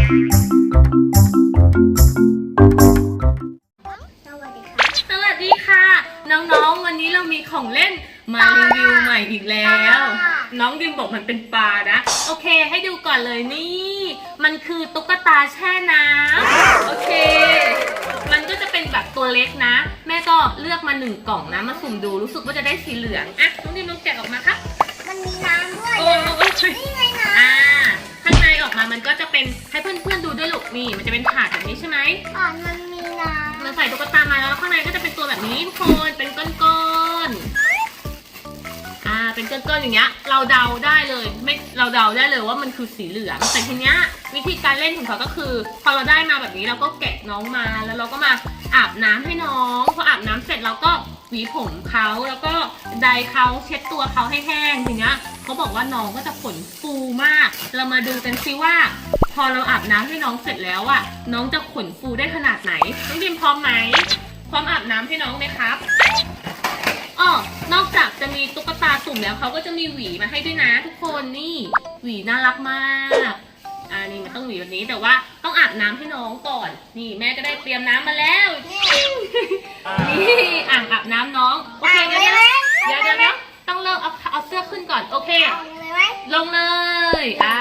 สวัสดีค่ะสวัสดีค่ะ น้องๆ วันนี้เรามีของเล่นมารีวิวใหม่อีกแล้ว น้องดิมบอกมันเป็นปลานะ โอเคให้ดูก่อนเลยนี่ มันคือตุ๊กตาแช่น้ำโอเค มันก็จะเป็นแบบตัวเล็กนะ แม่ก็เลือกมาหนึ่งกล่องนะ มาสุ่มดูรู้สึกว่าจะได้สีเหลือง อะน้องดิมลองแกะออกมาครับ มันมีน้ำด้วยโอ้โอ้ยนี่ไง เป็นให้เพื่อนๆดูด้วยลูกนี่มันจะเป็นถาดแบบนี้ใช่ไหมำอ่อนมันมีน้มันใส่ตุ๊กตามาแล้วข้างในก็จะเป็นตัวแบบนี้ทุกคนเป็นก้อนๆอ่าเป็นก้อนๆอย่างเงี้ย เราเดาได้เลยไม่เราเดาได้เลยว่ามันคือสีเหลืองแต่ทีเนี้ยวิธีการเล่นของเขาก็คือ พอเราได้มาแบบนี้เราก็แกะน้องมาแล้วเราก็มาอาบน้ำให้น้องพออาบน้ำเสร็จเราก็หวีผมเขาแล้วก็ไดร์เขาเช็ดตัวเขาให้แห้งทีเนี้ยเขาบอกว่าน้องก็จะขนฟูมาก เรามาดูกันซิว่า พอเราอาบน้ำให้น้องเสร็จแล้วอะน้องจะขนฟูได้ขนาดไหน น้องดิมพร้อมไหม พร้อมอาบน้ำให้น้องไหมครับอ๋อนอกจากจะมีตุ๊กตาสุ่มแล้วเขาก็จะมีหวีมาให้ด้วยนะทุกคนนี่ หวีน่ารักมากอ่านี่มันต้องหวีแบบนี้แต่ว่าต้องอาบน้ำให้น้องก่อน นี่แม่ก็ได้เตรียมน้ำมาแล้ว นี่อ่างอาบน้ำน้องำโอเคอ่านเดี๋ยวเลยไหมเดี๋ยวเดี๋ยวเดี๋ยวต้องเริ่มเอาเอาเสื้อขึ้นก่อน โอเคอ่านเลยไหมลงเลย อ่า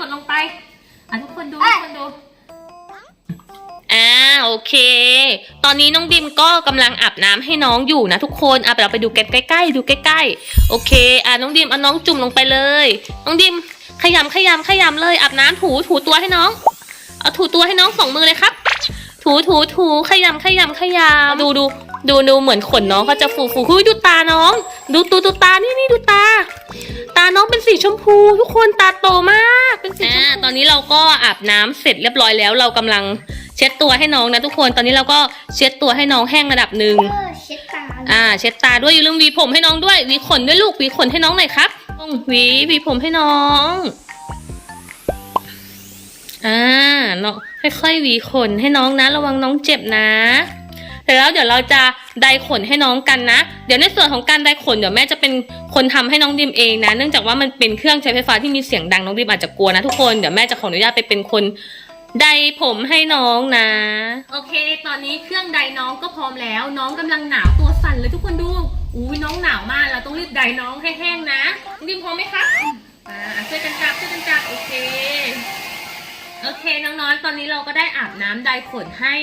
กดลงไปกดลงไป อะทุกคนดูเอ้ทุยกคนดู อ่าโอเค ตอนนี้น้องดิมก็กำลังอาบน้ำให้น้องอยู่นะทุกคนอะเราไปดูกันใกล้ๆ ดูใกล้ๆ โอเค อะน้องดิมเอาน้องจุ่มลงไปเลย น้องดิมขยำขยำขยำเลยอาบน้ำถูถูตัวให้น้อง เอาถูตัวให้น้องสองมือเลยครับ ถูถูถูขยำขยำขยำดูดูดูดูเหมือนขนน้องเขาจะฟูฟูคุยดูตาน้อง ดูตูดูตานี่นี่ดูตาตาน้อง เป็นสีชมพูทุกคนตาโตมาก เป็นสีชมพูตอนนี้เราก็อาบน้ำเสร็จเรียบร้อยแล้ว เรากำลังเช็ดตัวให้น้องนะทุกคน ตอนนี้เราก็เช็ดตัวให้น้องแห้งระดับหนึ่งเออเช็ดตาอ่า เช็ดตาด้วยอย่าลืมหวีผมให้น้องด้วยหวีขนด้วยลูกหวีขนให้น้องหน่อยครับหวีหวีผมให้น้องอ่าเนาะค่อยๆหวีขนให้น้องนะ ระวังน้องเจ็บนะ เสร็จแล้วเดี๋ยวเราจะ ไดขนให้น้องกันนะ เดี๋ยวในส่วนของการไดขนเดี๋ยวแม่จะเป็นคนทำให้น้องดิมเองนะ เนื่องจากว่ามันเป็นเครื่องใช้ไฟฟ้าที่มีเสียงดังน้องดิมอาจจะกลัวนะทุกคน เดี๋ยวแม่จะขออนุญาตไปเป็นคนไดผมให้น้องนะ โอเค ตอนนี้เครื่องไดน้องก็พร้อมแล้ว น้องกำลังหนาวตัวสั่นเลยทุกคนดู อุ้ยน้องหนาวมากเราต้องรีบไดน้องให้แห้งนะดิมพร้อมไหมคะ อ่าช่วยกันจับช่วยกันจับโอเค โอเคน้องๆ ตอนนี้เราก็ได้อาบน้ำไดขนให้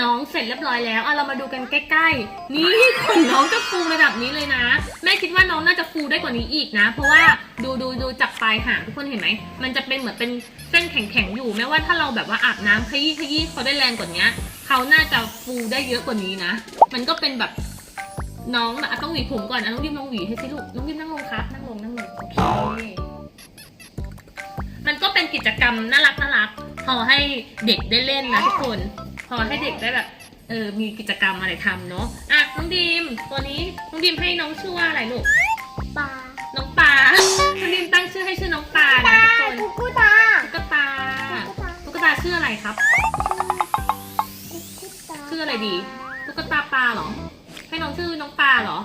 น้องเสร็จเรียบร้อยแล้วเอาเรามาดูกันใกล้ๆ นี่ขนน้องจะฟูระดับนี้เลยนะ แม่คิดว่าน้องน่าจะฟูได้กว่านี้อีกนะ เพราะว่าดูดูดูจากปลายหางทุกคนเห็นไหม มันจะเป็นเหมือนเป็นเส้นแข็งๆ อยู่ แม้ว่าถ้าเราแบบว่าอาบน้ำขยี้ขยี้เขาได้แรงกว่านี้เขาน่าจะฟูได้เยอะกว่านี้นะ มันก็เป็นแบบน้องแบบอะต้องหวีผมก่อนนะน้องดิมลองหวีให้สิลูกน้องดิมนั่งลงครับ นั่งลงนั่งลงโอเคมันก็เป็นกิจกรรมน่ารักน่ารัก พอให้เด็กได้เล่นนะทุกคน พอให้เด็กได้แบบเออมีกิจกรรมอะไรทำเนาะอะน้องดีมตัวนี้น้องดีมให้น้องชื่อว่าอะไรลูกปลาน้องปลาน้องดีมตั้งชื่อให้ชื่อน้องปลานะทุกคนกุกุตาตุ๊กตาตุ๊กตาชื่ออะไรครับชื่ออะไรดีตุ๊กตาปลาเหรอ ให้น้องชื่อน้องปลาเหรอ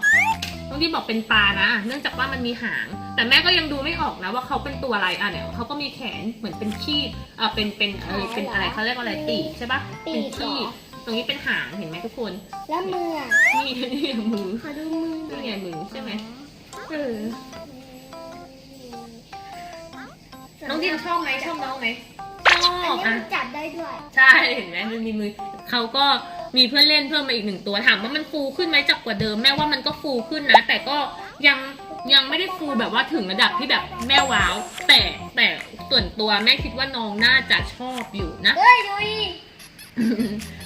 น้องดีมบอกเป็นปลานะเนื่องจากว่ามันมีหาง แต่แม่ก็ยังดูไม่ออกนะว่าเขาเป็นตัวอะไรอะเนี่ยเขาก็มีแขนเหมือนเป็นขี้อะเป็นเป็นเออเป็นอะไรเขาเรียกว่าอะไรปีกใช่ปะเป็นขี้ตรงนี้เป็นหางเห็นไหมทุกคนแล้วมืออะนี่นี่มือขอดูมือหน่นี่อยไงมือใช่ไหมเออน้องดิมชอบไหมชอบน้องไหมชออันบนี้อะ มันจับได้ด้วย ใช่เห็นไหมมันมีมือเขาก็ มีเพื่อนเล่นเพิ่มมาอีกหนึ่งตัวถามว่ามันฟูขึ้นไหมจากกว่าเดิมแม่ว่ามันก็ฟูขึ้นนะ แต่ก็ยังยังไม่ได้ฟูแบบว่าถึงระดับที่แบบแม่ว้าว แต่แต่ส่วนตัวแม่คิดว่าน้องน่าจะชอบอยู่นะ เฮ้ยดูดิ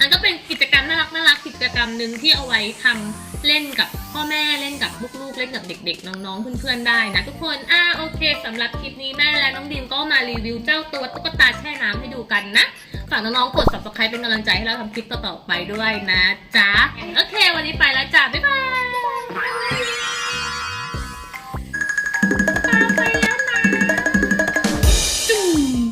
อันก็เป็นกิจกรรมน่ารักน่ารักกิจกรรมหนึ่งที่เอาไว้ทำเล่นกับพ่อแม่เล่นกับลูกๆเล่นกับเด็ก ๆ น้องๆเพื่อนๆได้นะทุกคนอ่าโอเคสำหรับคลิปนี้แม่และน้องดิมก็มารีวิวเจ้าตัวตุ๊กตาแช่น้ำให้ดูกันนะ ฝากน้องๆกด subscribe เป็นกำลังใจให้เราทำคลิปต่อๆไปด้วยนะจ๊ะโอเค